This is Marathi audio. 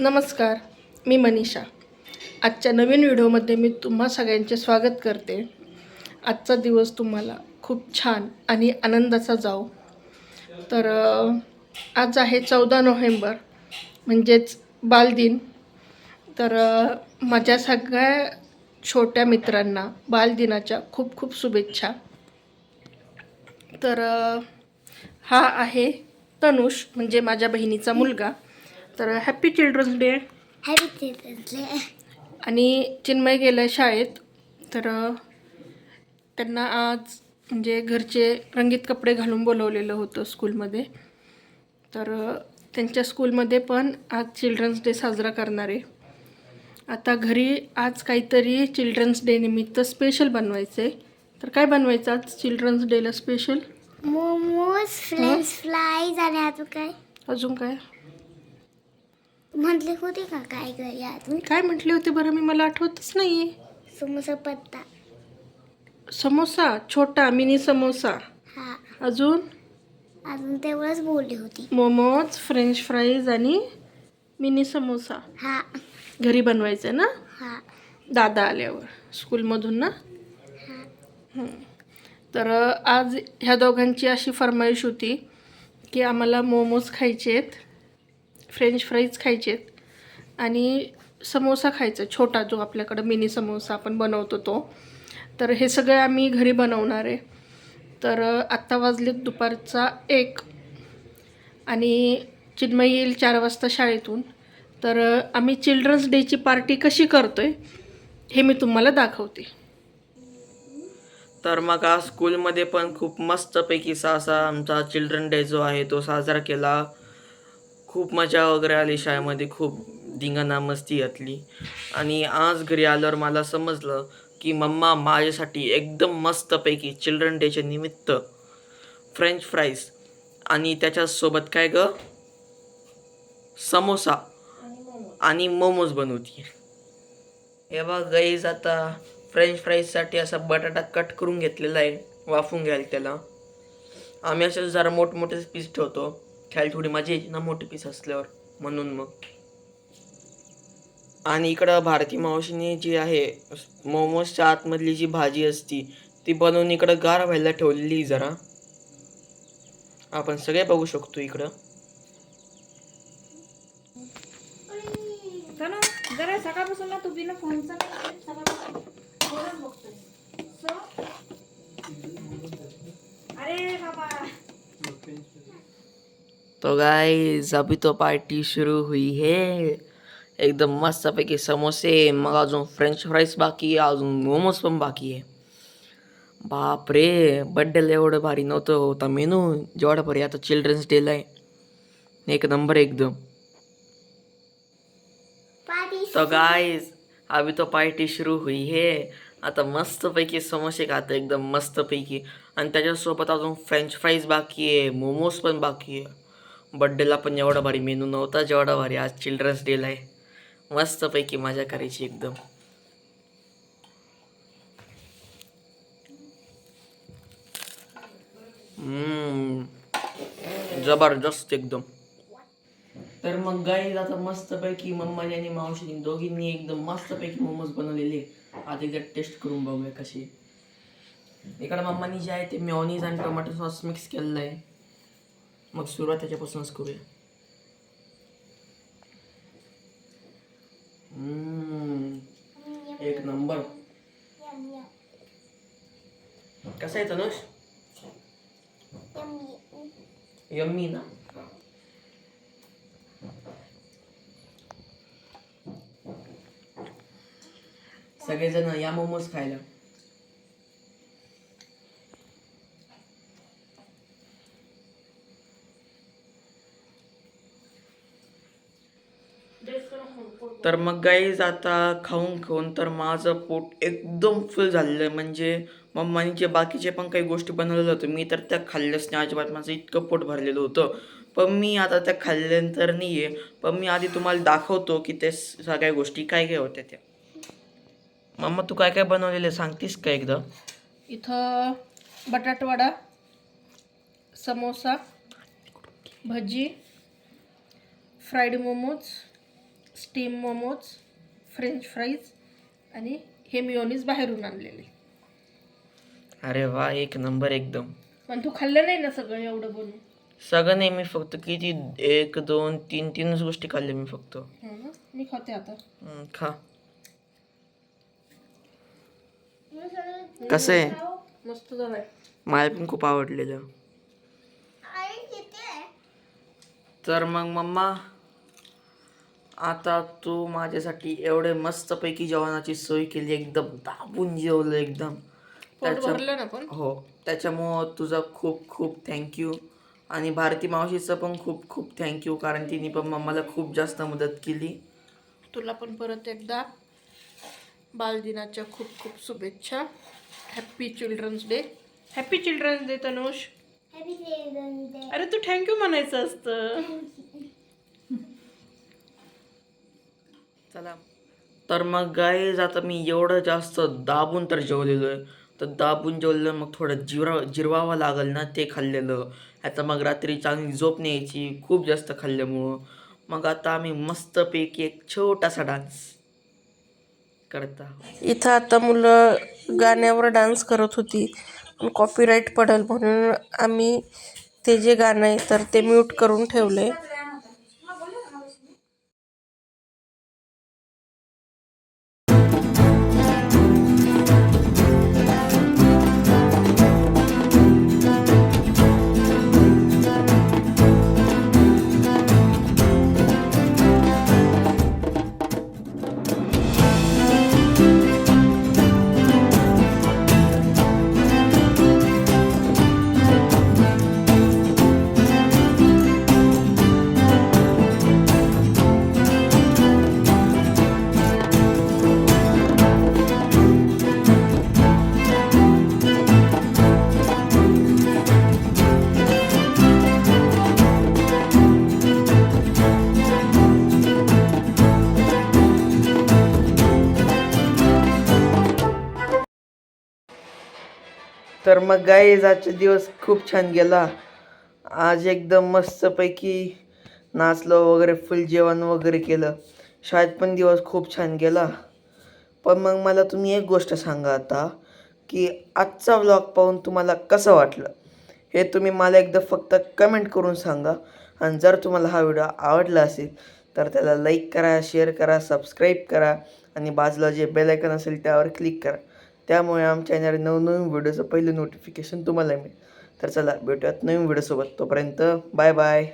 नमस्कार मी मनीषा. आजच्या नवीन व्हिडिओमध्ये मी तुम्हा सगळ्यांचे स्वागत करते. आजचा दिवस तुम्हाला खूप छान आणि आनंदाचा जाओ तर आज आहे चौदा नोव्हेंबर म्हणजेच बालदिन. तर माझ्या सगळ्या छोट्या मित्रांना बालदिनाच्या खूप खूप शुभेच्छा. तर हा आहे तनुष म्हणजे माझ्या बहिणीचा मुलगा. तर happy children's day happy children's day आणि चिन्मय गेला आहे शाळेत. तर त्यांना आज म्हणजे घरचे रंगीत कपडे घालून बोलवलेलं होतं स्कूलमध्ये तर त्यांच्या स्कूलमध्ये पण आज चिल्ड्रन्स डे साजरा करणार आहे. आता घरी आज काहीतरी चिल्ड्रन्स डे निमित्त स्पेशल बनवायचं आहे तर काय बनवायचं आज चिल्ड्रन्स डेला स्पेशल मोमोज फ्रेंच फ्राईज आणि अजून काय? अजून काय? म्हटले होते का काय घरी अजून काय म्हटले होते बरं? मी मला आठवतच नाही समोसा पत्ता. समोसा? छोटा मिनी समोसा. हा. अजून? अजून तेवढंच बोलली होती. मोमोज फ्रेंच फ्राईज आणि मिनी समोसा. हा. घरी बनवायचं ना? हा. दादा आल्यावर स्कूलमधून ना? हा. हं. तर आज ह्या दोघांची अशी फरमाईश होती की आम्हाला मोमोज खायचे आहेत फ्रेंच फ्राईज खायचे. आहेत आणि समोसा खायचा छोटा जो आपल्याकडं मिनी समोसा आपण बनवतो तो. तर हे सगळं आम्ही घरी बनवणार आहे. तर आत्ता वाजलेत दुपारचा एक. आणि चिन्मय येईल चार वाजता शाळेतून. तर आम्ही चिल्ड्रन्स डेची पार्टी कशी करतो आहे हे मी तुम्हाला दाखवते. तर मग आज स्कूलमध्ये पण खूप मस्तपैकी असा आमचा चिल्ड्रन डे जो आहे तो साजरा केला. खूप मजा वगैरे आली शाळेमध्ये खूप धिंगाणा मस्ती घातली आणि आज घरी आल्यावर मला समजलं की मम्मा माझ्यासाठी एकदम मस्तपैकी चिल्ड्रन डेच्या निमित्त फ्रेंच फ्राईज आणि त्याच्यासोबत काय ग? समोसा आणि मोमोज बनवती हे बघ गाईज आता फ्रेंच फ्राईजसाठी असा बटाटा कट करून घेतलेला आहे वाफून घ्यायला त्याला. आम्ही असे जरा मोठमोठे पीस ठेवतो. खायला थोडी मजा यायची ना मोठे पीस असल्यावर. म्हणून मग. आणि इकडं भारती मावशीने जी आहे मोमोजच्या आतमधली जी भाजी असती ती बनवून इकडं गार व्हायला ठेवलेली जरा. आपण सगळे बघू शकतो इकडं. जरा सकाळपासून ना तू बिना फोनचा नाही सकाळपासून फोनच बघतोय So? अरे बाबा तो गाइस अभी तो पार्टी शुरू हुई है। एकदम मस्तपैकी समोसे मग अजून फ्रेंच फ्राईज बाकी आहे अजून मोमोज पण बाकी आहे बाप रे बड्डेला एवढं भारी नव्हतं होता मेनू जेवढा भारी आता चिल्ड्रन्स डेला आहे. एक नंबर एकदम. तो गाइस अभी तो पार्टी शुरू हुई है। आता मस्तपैकी समोसे खातो एकदम मस्तपैकी आणि त्याच्यासोबत अजून फ्रेंच फ्राईज बाकी आहे मोमोज पण बाकी आहे बड्डेला पण एवढा भारी मेनू नव्हता जेवढा भारी आज चिल्ड्रन्स डेला आहे. मस्तपैकी मजा करायची एकदम. हम्म. जबरदस्त एकदम. तर मग गाईज आता मस्तपैकी मम्माने आणि मावशीने दोघींनी एकदम मस्तपैकी मोमोज बनवलेले. आता एकदा टेस्ट करून बघूया कशी इकडे मम्मानी जे आहे ते मेयोनीज आणि टोमॅटो सॉस मिक्स केलेलं आहे. मग सुरुवात त्याच्यापासूनच करूया. हम्म. एक नंबर. कसं आहे तनुष? यम्मी ना? सगळेजण या मोमोज खायला. तर मग गाईज आता खाऊन खाऊन तर माझं पोट एकदम फुल झालेलं आहे. म्हणजे मम्मानी जे बाकीचे पण काही गोष्टी बनवलेल्या होत्या मी तर त्या खाल्ल्याच नाही अजिबात माझं इतकं पोट भरलेलं होतं. पण मी आता त्या खाल्ल्यानंतर नाही आहे पण मी आधी तुम्हाला दाखवतो की ते सगळ्या गोष्टी काय काय होत्या त्या. मम्मा तू काय काय बनवलेलं सांगतीस का एकदा? इथं batata vada samosa bhaji fried momos steam momos French fries आणि हे मिओनीज बाहेरून आणलेले. अरे वा एक नंबर एकदम. पण तू खाल्लं नाही ना सगळं एवढं बनवून सगळं नाही मी फक्त किती एक दोन तीन तीनच गोष्टी खाल्ल्या मी फक्त. हो ना? मी खाते आता. हम्म, खा. कसं आहे? मस्त झालंय मला पण खूप आवडलेलं. आणि किती आहे? तर मग मम्मा आता तू माझ्यासाठी एवढे मस्तपैकी जेवणाची सोय केली एकदम दाबून जेवलं एकदम. पोट त्याच्या भरलं ना पण? हो त्याच्यामुळं तुझा खूप खूप थँक्यू आणि भारती मावशीचं पण खूप खूप थँक्यू कारण तिने पण मम्माला खूप जास्त मदत केली. तुला पण परत एकदा बालदिनाच्या खूप खूप शुभेच्छा. Happy children's day happy children's day Tanush. Happy children day अरे तू थँक्यू म्हणायचं असतं. चला तर मग गाईज आता मी एवढं जास्त दाबून तर जेवलेलो आहे तर दाबून जेवलेलं मग थोडं जिरवा जिरवावं लागेल ना ते खाल्लेलं. आता मग रात्री चांगली झोप नाही यायची खूप जास्त खाल्ल्यामुळं. मग आता आम्ही मस्तपैकी एक छोटासा डान्स करता इथं आता मुलं गाण्यावर डान्स करत होती. पण कॉपीराईट पडेल म्हणून आम्ही ते जे गाणं आहे तर ते म्यूट करून ठेवले तर मग गाईज आजचा दिवस खूप छान गेला. आज एकदम मस्तपैकी नाचलो वगैरे फुल जेवण वगैरे केलं. शाळेत पण दिवस खूप छान गेला. पण मग मला तुम्ही एक गोष्ट सांगा आता की आजचा व्लॉग पाहून तुम्हाला कसं वाटलं? हे तुम्ही मला एकदा फक्त कमेंट करून सांगा. आणि जर तुम्हाला हा व्हिडिओ आवडला असेल तर त्याला लाईक करा शेअर करा सबस्क्राईब करा. आणि बाजूला जे बेलायकन असेल त्यावर क्लिक करा. त्यामुळे आमच्या येणाऱ्या नवनवीन व्हिडिओचं पहिलं नोटिफिकेशन तुम्हाला मिळेल. तर चला भेटूयात नवीन व्हिडिओसोबत. तोपर्यंत बाय बाय